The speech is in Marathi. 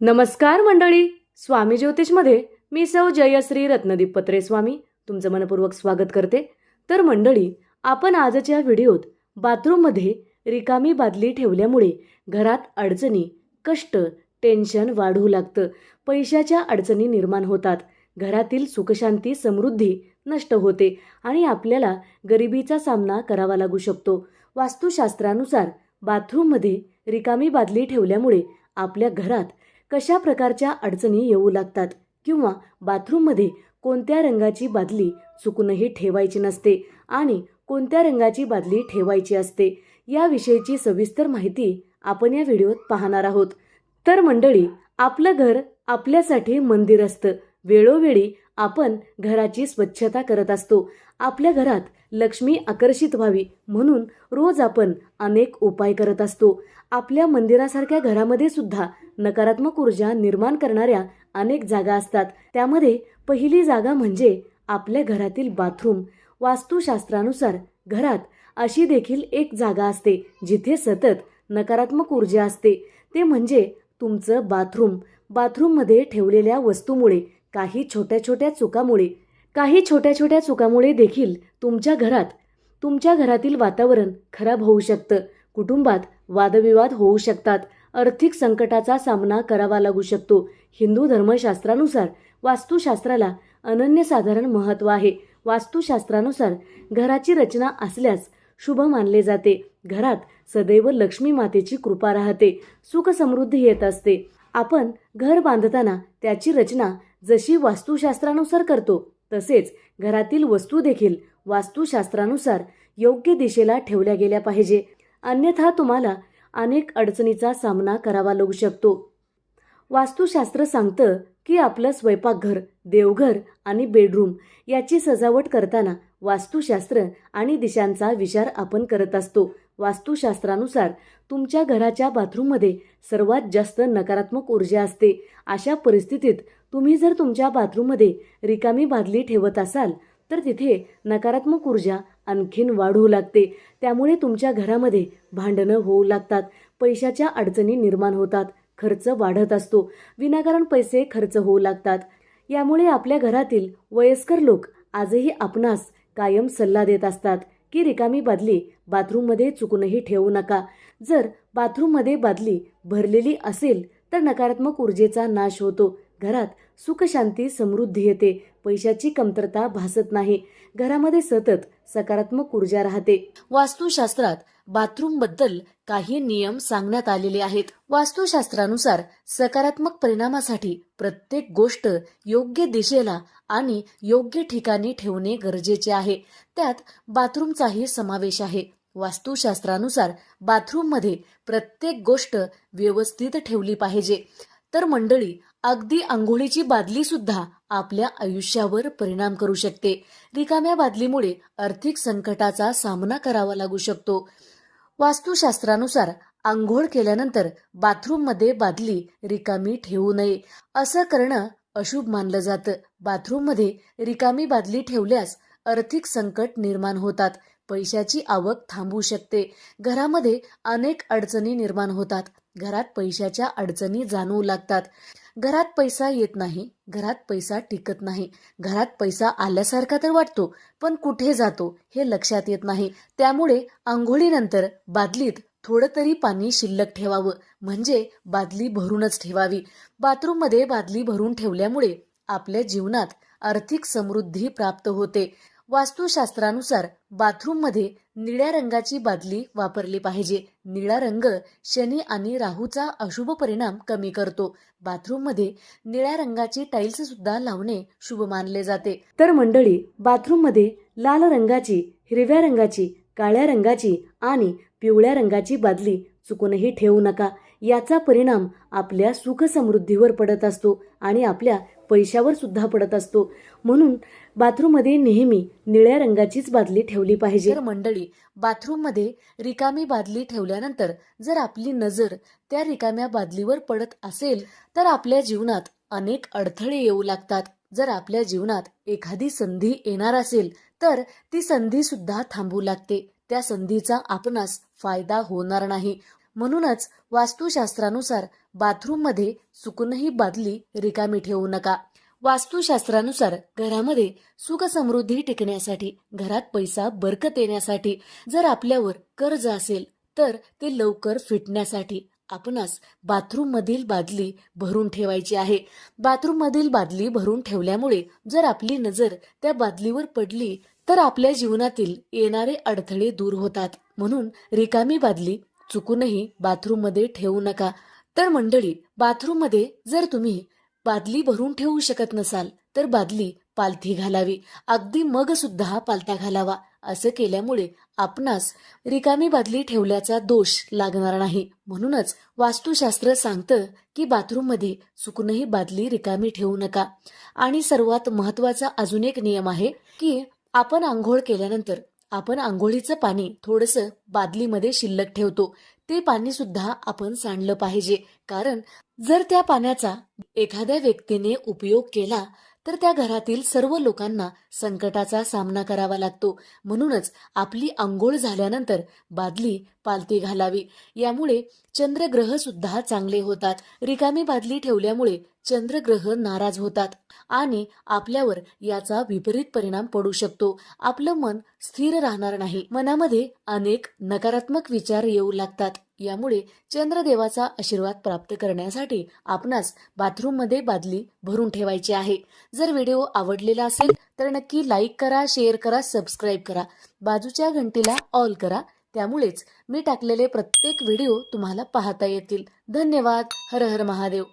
नमस्कार मंडळी स्वामी ज्योतिषमध्ये मी सौ जयश्री रत्नदीप पत्रे स्वामी तुमचं मनपूर्वक स्वागत करते. तर मंडळी आपण आजच्या व्हिडिओत बाथरूममध्ये रिकामी बादली ठेवल्यामुळे घरात अडचणी कष्ट टेन्शन वाढू लागतं. पैशाच्या अडचणी निर्माण होतात. घरातील सुखशांती समृद्धी नष्ट होते आणि आपल्याला गरिबीचा सामना करावा लागू शकतो. वास्तुशास्त्रानुसार बाथरूममध्ये रिकामी बादली ठेवल्यामुळे आपल्या घरात कशा प्रकारच्या अडचणी येऊ लागतात किंवा बाथरूममध्ये कोणत्या रंगाची बादली चुकूनही ठेवायची नसते आणि कोणत्या रंगाची बादली ठेवायची असते याविषयीची सविस्तर माहिती आपण या व्हिडिओत पाहणार आहोत. तर मंडळी आपलं घर आपल्यासाठी मंदिर असतं. वेळोवेळी आपण घराची स्वच्छता करत असतो. आपल्या घरात लक्ष्मी आकर्षित व्हावी म्हणून रोज आपण अनेक उपाय करत असतो. आपल्या मंदिरासारख्या घरामध्ये सुद्धा नकारात्मक ऊर्जा निर्माण करणाऱ्या अनेक जागा असतात. त्यामध्ये पहिली जागा म्हणजे आपल्या घरातील बाथरूम. वास्तुशास्त्रानुसार घरात अशी देखील एक जागा असते जिथे सतत नकारात्मक ऊर्जा असते. ते म्हणजे तुमचं बाथरूम. बाथरूममध्ये ठेवलेल्या वस्तूमुळे काही छोट्या छोट्या चुकामुळे. काही छोट्या छोट्या चुकामुळे देखील तुमच्या घरात तुमच्या घरातील वातावरण खराब होऊ शकतं. कुटुंबात वादविवाद होऊ शकतात. आर्थिक संकटाचा सामना करावा लागू शकतो. हिंदू धर्मशास्त्रानुसार वास्तुशास्त्राला अनन्यसाधारण महत्त्व आहे. वास्तुशास्त्रानुसार घराची रचना असल्यास शुभ मानले जाते. घरात सदैव लक्ष्मी मातेची कृपा राहते. सुख समृद्धी येत असते. आपण घर बांधताना त्याची रचना जशी वास्तुशास्त्रानुसार करतो तसेच घरातील वस्तू देखील वास्तुशास्त्रानुसार योग्य दिशेला ठेवल्या गेल्या पाहिजे. अन्यथा तुम्हाला अनेक अडचणीचा सामना करावा लागू शकतो. वास्तुशास्त्र सांगतं की आपलं स्वयंपाकघर देवघर आणि बेडरूम याची सजावट करताना वास्तुशास्त्र आणि दिशांचा विचार आपण करत असतो. वास्तुशास्त्रानुसार तुमच्या घराच्या बाथरूममध्ये सर्वात जास्त नकारात्मक ऊर्जा असते. अशा परिस्थितीत तुम्ही जर तुमच्या बाथरूममध्ये रिकामी बादली ठेवत असाल तर तिथे नकारात्मक ऊर्जा आणखीन वाढू लागते. त्यामुळे तुमच्या घरामध्ये भांडणं होऊ लागतात. पैशाच्या अडचणी निर्माण होतात. खर्च वाढत असतो. विनाकारण पैसे खर्च होऊ लागतात. यामुळे आपल्या घरातील वयस्कर लोक आजही आपणास कायम सल्ला देत असतात की रिकामी बादली बाथरूममध्ये चुकूनही ठेवू नका. जर बाथरूममध्ये बादली भरलेली असेल तर नकारात्मक ऊर्जेचा नाश होतो. घरात सुखशांती समृद्धी येते. पैशाची कमतरता भासत नाही. घरामध्ये सतत सकारात्मक ऊर्जा राहते. वास्तुशास्त्रात बाथरूमबद्दल काही नियम सांगण्यात आलेले आहेत. वास्तुशास्त्रानुसार सकारात्मक परिणामासाठी प्रत्येक गोष्ट योग्य दिशेला आणि योग्य ठिकाणी ठेवणे गरजेचे आहे. त्यात बाथरूमचाही समावेश आहे. वास्तुशास्त्रानुसार बाथरूममध्ये प्रत्येक गोष्ट व्यवस्थित ठेवली पाहिजे. तर मंडळी अगदी आंघोळीची बादली सुद्धा आपल्या आयुष्यावर परिणाम करू शकते. रिकाम्या बादलीमुळे आर्थिक संकटाचा सामना करावा लागू शकतो. वास्तुशास्त्रानुसार आंघोळ केल्यानंतर बाथरूममध्ये बादली रिकामी ठेवू नये. असं करणं अशुभ मानलं जातं. बाथरूममध्ये रिकामी बादली ठेवल्यास आर्थिक संकट निर्माण होतात. पैशाची आवक थांबू शकते. घरामध्ये अनेक अडचणी निर्माण होतात. घरात पैशाच्या अडचणी जाणवू लागतात. घरात पैसा येत नाही घरात पैसा टिकत नाही घरात पैसा आल्यासारखा तर वाटतो पण कुठे जातो हे लक्षात येत नाही. त्यामुळे आंघोळीनंतर बादलीत थोडं तरी पाणी शिल्लक ठेवावं म्हणजे बादली भरूनच ठेवावी. बाथरूममध्ये बादली भरून ठेवल्यामुळे आपल्या जीवनात आर्थिक समृद्धी प्राप्त होते. वास्तुशास्त्रानुसार बाथरूममध्ये निळ्या रंगाची बादली वापरली पाहिजे. निळा रंग शनी आणि राहूचा अशुभ परिणाम कमी करतो. बाथरूममध्ये निळ्या रंगाची टाईल्स सुद्धा लावणे शुभ मानले जाते. तर मंडळी बाथरूममध्ये लाल रंगाची हिरव्या रंगाची काळ्या रंगाची आणि पिवळ्या रंगाची बादली चुकूनही ठेवू नका. याचा परिणाम आपल्या सुख समृद्धीवर पडत असतो आणि आपल्या पैशावर सुद्धा पडत असतो. म्हणून बाथरूममध्ये नेहमी निळ्या रंगाचीच बादली ठेवली पाहिजे. तर मंडळी बाथरूममध्ये रिकामी बादली ठेवल्यानंतर जर आपली नजर त्या रिकाम्या बादलीवर पडत असेल तर आपल्या जीवनात अनेक अडथळे येऊ लागतात. जर आपल्या जीवनात एखादी संधी येणार असेल तर ती संधी सुद्धा थांबू लागते. त्या संधीचा आपणास फायदा होणार नाही. म्हणूनच वास्तुशास्त्रानुसार बाथरूममध्ये चुकूनही बादली रिकामी ठेवू नका. वास्तुशास्त्रानुसार घरामध्ये सुख समृद्धी टिकण्यासाठी घरात पैसा बरकत येण्यासाठी जर आपल्यावर कर्ज असेल तर ते लवकर फिटण्यासाठी आपणास बाथरूममधील बादली भरून ठेवायची आहे. बाथरूममधील बादली भरून ठेवल्यामुळे जर आपली नजर त्या बादलीवर पडली तर आपल्या जीवनातील येणारे अडथळे दूर होतात. म्हणून रिकामी बादली चुकूनही बाथरूममध्ये ठेवू नका. तर मंडळी बाथरूममध्ये जर तुम्ही बादली भरून ठेवू शकत नसाल तर बादली पालथी घालावी. अगदी मग सुद्धा पालथा घालावा. असं केल्यामुळे आपणास रिकामी बादली ठेवल्याचा दोष लागणार नाही. म्हणूनच वास्तुशास्त्र सांगतं की बाथरूममध्ये चुकूनही बादली रिकामी ठेवू नका. आणि सर्वात महत्त्वाचा अजून एक नियम आहे की आपण आंघोळ केल्यानंतर आपण आंघोळीचं पाणी थोडंसं बादलीमध्ये शिल्लक ठेवतो. ते पाणी सुद्धा आपण सांडलं पाहिजे. कारण जर त्या पाण्याचा एखाद्या व्यक्तीने उपयोग केला तर त्या घरातील सर्व लोकांना संकटाचा सामना करावा लागतो. म्हणूनच आपली आंघोळ झाल्यानंतर बादली पालती घालावी. यामुळे चंद्रग्रह सुद्धा चांगले होतात. रिकामी बादली ठेवल्यामुळे चंद्रग्रह नाराज होतात आणि आपल्यावर याचा विपरीत परिणाम पडू शकतो. आपलं मन स्थिर राहणार नाही. मनामध्ये अनेक नकारात्मक विचार येऊ लागतात. यामुळे चंद्रदेवाचा आशीर्वाद प्राप्त करण्यासाठी आपणास बाथरूममध्ये बादली भरून ठेवायची आहे. जर व्हिडिओ आवडलेला असेल तर नक्की लाईक करा शेअर करा सबस्क्राईब करा. बाजूच्या घंटीला ऑल करा. त्यामुळेच मी टाकलेले प्रत्येक व्हिडिओ तुम्हाला पाहता येतील. धन्यवाद. हर हर महादेव.